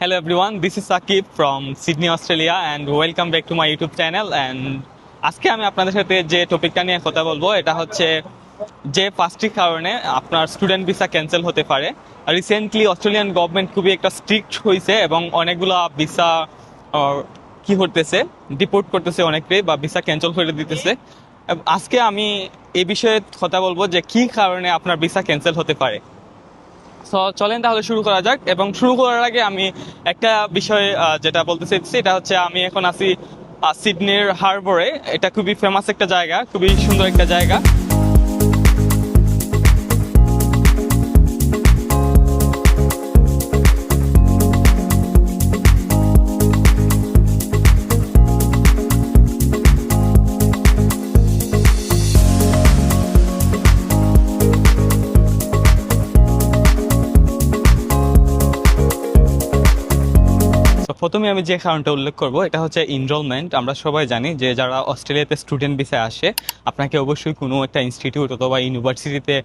Hello everyone, this is Sakib from Sydney, Australia and welcome back to my YouTube channel. And আজকে আমি আপনাদের সাথে যে টপিকটা নিয়ে কথা বলব এটা হচ্ছে যে পাঁচটি কারণে আপনার স্টুডেন্ট ভিসা ক্যান্সেল হতে পারে। রিসেন্টলি অস্ট্রেলিয়ান গভর্নমেন্ট খুবই একটা স্ট্রিক্ট হয়েছে এবং অনেকগুলো ভিসা কি করতেছে ডিপোর্ট করতেছে অনেকে বা ভিসা ক্যান্সেল করে দিতেছে। আজকে আমি এই বিষয়ে কথা বলব যে কি কারণে আপনার ভিসা ক্যান্সেল হতে পারে। চলেন তাহলে শুরু করা যাক এবং শুরু করার আগে আমি একটা বিষয় যেটা বলতে চাইছি এটা হচ্ছে আমি এখন আছি সিডনির হারবরে। এটা খুবই ফেমাস একটা জায়গা, খুবই সুন্দর একটা জায়গা। প্রথমে আমি যে কারণটা উল্লেখ করব, এটা হচ্ছে ইনরোলমেন্ট আমরা সবাই জানি যে যারা অস্ট্রেলিয়াতে স্টুডেন্ট ভিসায় আসে, আপনাকে অবশ্যই কোনো একটা ইনস্টিটিউট অথবা ইউনিভার্সিটিতে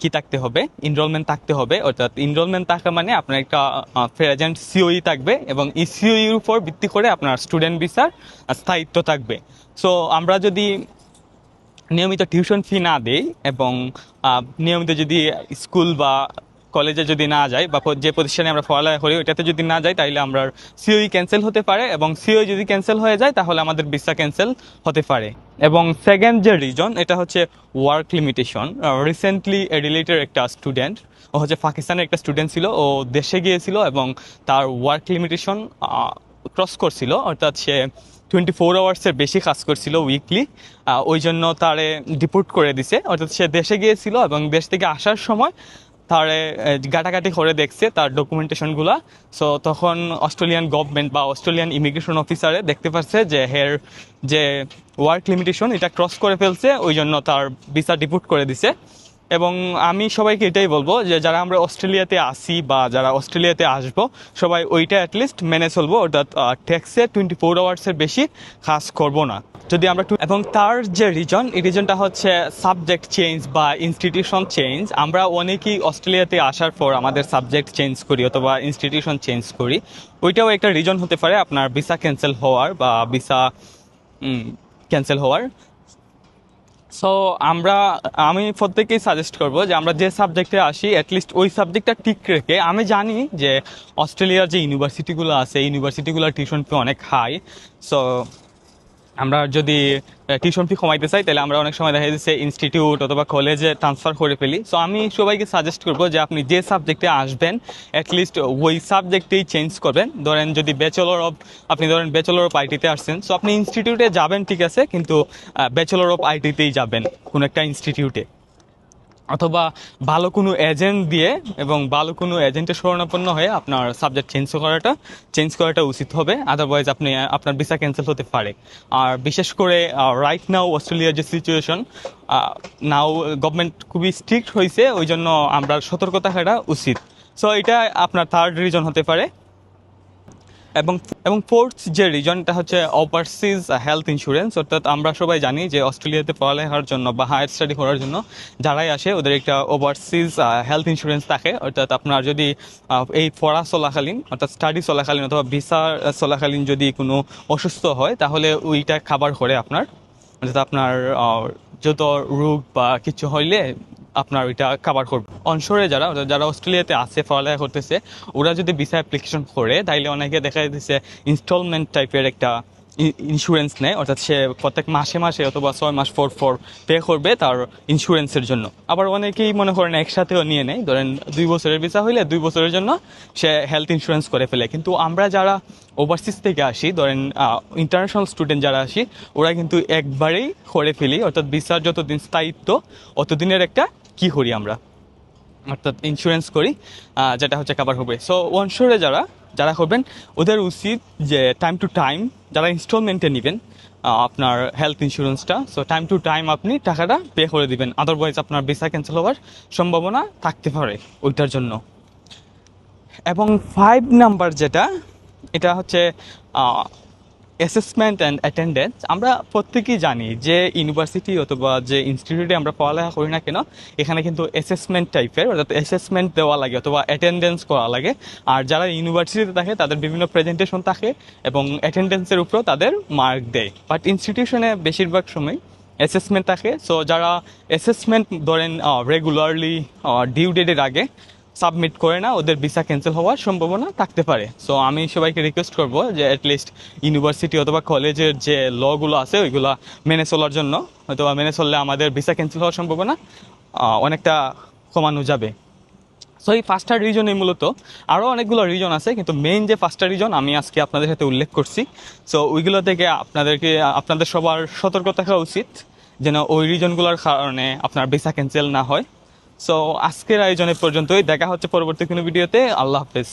কি থাকতে হবে? ইনরোলমেন্ট থাকতে হবে। অর্থাৎ ইনরোলমেন্ট থাকা মানে আপনার একটা প্রেজেন্ট সিওই থাকবে এবং এই সিওইর উপর ভিত্তি করে আপনার স্টুডেন্ট ভিসার স্থায়িত্ব থাকবে। সো আমরা যদি নিয়মিত টিউশন ফি না দেই এবং নিয়মিত যদি স্কুল বা কলেজে যদি না যাই বা যে প্রতিষ্ঠানে আমরা পড়ালেখা করি, ওইটাতে যদি না যাই তাহলে আমরা সিওই ক্যান্সেল হতে পারে এবং সিওই যদি ক্যান্সেল হয়ে যায়, তাহলে আমাদের ভিসা ক্যান্সেল হতে পারে। এবং সেকেন্ড যে রিজন, এটা হচ্ছে ওয়ার্ক লিমিটেশন রিসেন্টলি এডিলেটের একটা স্টুডেন্ট ও হচ্ছে পাকিস্তানের একটা স্টুডেন্ট ছিল, ও দেশে গিয়েছিল এবং তার ওয়ার্ক লিমিটেশন ক্রস করছিল, অর্থাৎ সে টোয়েন্টি ফোর আওয়ার্সের বেশি কাজ করছিল উইকলি ওই জন্য তারে ডিপোর্ট করে দিছে। অর্থাৎ সে দেশে গিয়েছিল এবং দেশ থেকে আসার সময় তারে ঘাটাঘাটি করে দেখছে তার ডকুমেন্টেশনগুলা সো তখন অস্ট্রেলিয়ান গভর্নমেন্ট বা অস্ট্রেলিয়ান ইমিগ্রেশন অফিসারে দেখতে পাচ্ছে যে হের যে ওয়ার্ক লিমিটেশন এটা ক্রস করে ফেলছে, ওই জন্য তার ভিসা ডিপুট করে দিছে। এবং আমি সবাইকে এটাই বলব যে যারা আমরা অস্ট্রেলিয়াতে আসি বা যারা অস্ট্রেলিয়াতে আসব, সবাই ওইটা অ্যাটলিস্ট মেনে চলবো অর্থাৎ ট্যাক্সে টোয়েন্টি ফোর আওয়ার্সের বেশি কাজ করব না। যদি আমরা এবং তার যে রিজন এই রিজনটা হচ্ছে সাবজেক্ট চেঞ্জ বা ইনস্টিটিউশন চেঞ্জ আমরা অনেকেই অস্ট্রেলিয়াতে আসার পর আমাদের সাবজেক্ট চেঞ্জ করি অথবা ইনস্টিটিউশন চেঞ্জ করি। ওইটাও একটা রিজন হতে পারে আপনার ভিসা ক্যান্সেল হওয়ার বা ভিসা ক্যান্সেল হওয়ার। সো আমরা, আমি প্রত্যেকেই সাজেস্ট করব যে আমরা যে সাবজেক্টে আসি অ্যাটলিস্ট ওই সাবজেক্টটা ঠিক রেখে, আমি জানি যে অস্ট্রেলিয়ার যে ইউনিভার্সিটিগুলো আছে ইউনিভার্সিটিগুলোর টিউশন ফি অনেক হাই সো আমরা যদি টিউশন ফি কমাইতে চাই, তাহলে আমরা অনেক সময় দেখা যাচ্ছে ইনস্টিটিউট অথবা কলেজে ট্রান্সফার করে ফেলি। সো আমি সবাইকে সাজেস্ট করব যে আপনি যে সাবজেক্টে আসবেন অ্যাটলিস্ট ওই সাবজেক্টেই চেঞ্জ করবেন। ধরেন যদি ব্যাচেলর অফ আপনি ধরেন ব্যাচেলর অফ আইটিতে আসছেন সো আপনি ইনস্টিটিউটে যাবেন ঠিক আছে, কিন্তু ব্যাচেলর অফ আইটিতেই যাবেন, কোনো একটা ইনস্টিটিউটে অথবা ভালো কোনো এজেন্ট দিয়ে এবং ভালো কোনো এজেন্টের শরণাপন্ন হয়ে আপনার সাবজেক্ট চেঞ্জ করাটা চেঞ্জ করাটা উচিত হবে। আদারওয়াইজ আপনি, আপনার ভিসা ক্যান্সেল হতে পারে। আর বিশেষ করে রাইট নাও অস্ট্রেলিয়ার যে সিচুয়েশন নাও গভর্নমেন্ট খুবই স্ট্রিক্ট হয়েছে ওই জন্য আমরা সতর্ক থাকাটা উচিত। সো এটা আপনার থার্ড রিজন হতে পারে। এবং এবং ফোর্থ যে রিজনটা হচ্ছে ওভারসিজ হেলথ ইন্স্যুরেন্স অর্থাৎ আমরা সবাই জানি যে অস্ট্রেলিয়াতে পড়ালেখার জন্য বা হায়ার স্টাডি করার জন্য যারাই আসে, ওদের একটা ওভারসিজ হেলথ ইন্স্যুরেন্স থাকে। অর্থাৎ আপনার যদি এই পড়া চলাকালীন, অর্থাৎ স্টাডি চলাকালীন অথবা ভিসা চলাকালীন যদি কোনো অসুস্থ হয়, তাহলে ওইটা খাবার করে আপনার। অর্থাৎ আপনার যত রোগ বা কিছু হইলে আপনার ওইটা কাভার করবে। অনশোরে যারা যারা অস্ট্রেলিয়াতে আছে, পড়ালেখা করতেছে, ওরা যদি ভিসা অ্যাপ্লিকেশন করে, তাইলে অনেকে দেখা যাচ্ছে ইনস্টলমেন্ট টাইপের একটা ইন্স্যুরেন্স নেয়। অর্থাৎ সে প্রত্যেক মাসে মাসে অথবা ছয় মাস পর পর পে করবে তার ইন্স্যুরেন্সের জন্য। আবার অনেকেই মনে করেন একসাথেও নিয়ে নেয়। ধরেন দুই বছরের ভিসা হইলে দুই বছরের জন্য সে হেলথ ইন্স্যুরেন্স করে ফেলে। কিন্তু আমরা যারা ওভারসিজ থেকে আসি, ধরেন ইন্টারন্যাশনাল স্টুডেন্ট যারা আসি, ওরা কিন্তু একবারেই করে ফেলি। অর্থাৎ ভিসার যতদিন স্থায়িত্ব, অতদিনের একটা কি করি আমরা? অর্থাৎ ইন্স্যুরেন্স করি যেটা হচ্ছে কাবার হবে। সো ওয়ানশোরে যারা যারা করবেন, ওদের উচিত যে টাইম টু টাইম যারা ইনস্টলমেন্টে নেবেন আপনার হেলথ ইন্স্যুরেন্সটা সো টাইম টু টাইম আপনি টাকাটা পে করে দিবেন। আদারওয়াইজ আপনার ভিসা ক্যান্সেল হওয়ার সম্ভাবনা থাকতে পারে ওইটার জন্য। এবং ফাইভ নাম্বার যেটা, এটা হচ্ছে অ্যাসেসমেন্ট অ্যান্ড অ্যাটেন্ডেন্স আমরা প্রত্যেকেই জানি যে ইউনিভার্সিটি অথবা যে ইনস্টিটিউটে আমরা পড়ালেখা করি না কেন, এখানে কিন্তু অ্যাসেসমেন্ট টাইপের অর্থাৎ অ্যাসেসমেন্ট দেওয়া লাগে অথবা অ্যাটেন্ডেন্স করা লাগে। আর যারা ইউনিভার্সিটিতে থাকে, তাদের বিভিন্ন প্রেজেন্টেশন থাকে এবং অ্যাটেন্ডেন্সের উপরেও তাদের মার্ক দেয়। বাট ইনস্টিটিউশনে বেশিরভাগ সময় অ্যাসেসমেন্ট থাকে। সো যারা অ্যাসেসমেন্ট ধরেন রেগুলারলি ডিউ ডেটের আগে সাবমিট করে না, ওদের ভিসা ক্যান্সেল হওয়ার সম্ভাবনা থাকতে পারে। সো আমি সবাইকে রিকোয়েস্ট করব যে অ্যাটলিস্ট ইউনিভার্সিটি অথবা কলেজের যে লগুলো আছে, ওইগুলো মেনে চলার জন্য। অথবা মেনে চললে আমাদের ভিসা ক্যান্সেল হওয়ার সম্ভাবনা অনেকটা কমানো যাবে। সো এই ফার্স্টার রিজনই মূলত। আরও অনেকগুলো রিজন আছে, কিন্তু মেইন যে ফার্স্টার রিজন আমি আজকে আপনাদের সাথে উল্লেখ করছি। সো ওইগুলো থেকে আপনাদেরকে, আপনাদের সবার সতর্ক থাকা উচিত, যেন ওই রিজনগুলোর কারণে আপনার ভিসা ক্যান্সেল না হয়। সো আজকের আয়োজনে পর্যন্তই। দেখা হচ্ছে পরবর্তী কোনো ভিডিওতে। আল্লাহ হাফেজ।